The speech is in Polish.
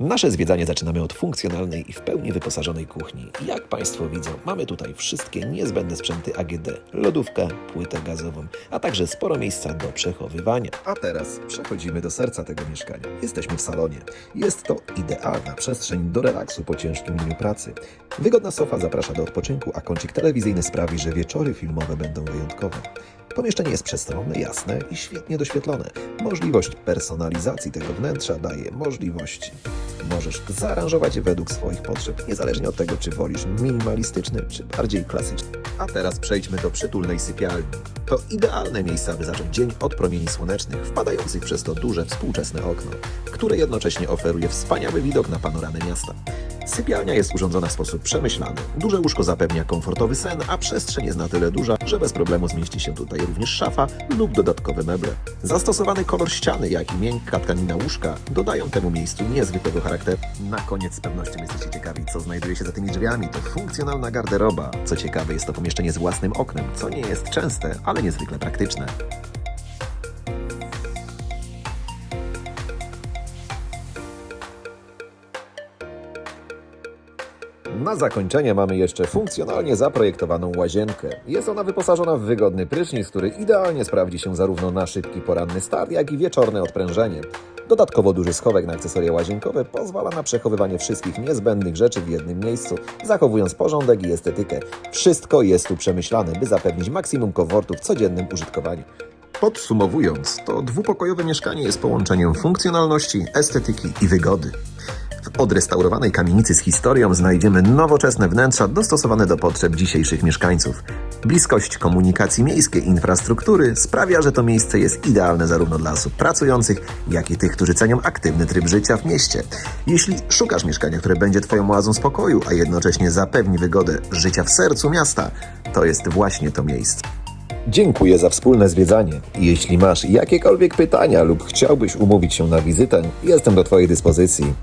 Nasze zwiedzanie zaczynamy od funkcjonalnej i w pełni wyposażonej kuchni. Jak Państwo widzą, mamy tutaj wszystkie niezbędne sprzęty AGD, lodówkę, płytę gazową, a także sporo miejsca do przechowywania. A teraz przechodzimy do serca tego mieszkania. Jesteśmy w salonie. Jest to idealna przestrzeń do relaksu po ciężkim dniu pracy. Wygodna sofa zaprasza do odpoczynku, a kącik telewizyjny sprawi, że wieczory filmowe będą wyjątkowe. Pomieszczenie jest przestronne, jasne i świetnie doświetlone. Możliwość personalizacji tego wnętrza daje możliwości. Możesz zaaranżować według swoich potrzeb, niezależnie od tego, czy wolisz minimalistyczny, czy bardziej klasyczny. A teraz przejdźmy do przytulnej sypialni. To idealne miejsce, aby zacząć dzień od promieni słonecznych, wpadających przez to duże, współczesne okno, które jednocześnie oferuje wspaniały widok na panoramę miasta. Sypialnia jest urządzona w sposób przemyślany. Duże łóżko zapewnia komfortowy sen, a przestrzeń jest na tyle duża, że bez problemu zmieści się tutaj również szafa lub dodatkowe meble. Zastosowany kolor ściany, jak i miękka tkanina łóżka dodają temu miejscu niezwykłego charakteru. Na koniec z pewnością jesteście ciekawi, co znajduje się za tymi drzwiami. To funkcjonalna garderoba. Co ciekawe, jest to pomieszczenie z własnym oknem, co nie jest częste, ale niezwykle praktyczne. Na zakończenie mamy jeszcze funkcjonalnie zaprojektowaną łazienkę. Jest ona wyposażona w wygodny prysznic, który idealnie sprawdzi się zarówno na szybki poranny start, jak i wieczorne odprężenie. Dodatkowo duży schowek na akcesoria łazienkowe pozwala na przechowywanie wszystkich niezbędnych rzeczy w jednym miejscu, zachowując porządek i estetykę. Wszystko jest tu przemyślane, by zapewnić maksimum komfortu w codziennym użytkowaniu. Podsumowując, to dwupokojowe mieszkanie jest połączeniem funkcjonalności, estetyki i wygody. W odrestaurowanej kamienicy z historią znajdziemy nowoczesne wnętrza dostosowane do potrzeb dzisiejszych mieszkańców. Bliskość komunikacji miejskiej i infrastruktury sprawia, że to miejsce jest idealne zarówno dla osób pracujących, jak i tych, którzy cenią aktywny tryb życia w mieście. Jeśli szukasz mieszkania, które będzie Twoją oazą spokoju, a jednocześnie zapewni wygodę życia w sercu miasta, to jest właśnie to miejsce. Dziękuję za wspólne zwiedzanie. Jeśli masz jakiekolwiek pytania lub chciałbyś umówić się na wizytę, jestem do Twojej dyspozycji.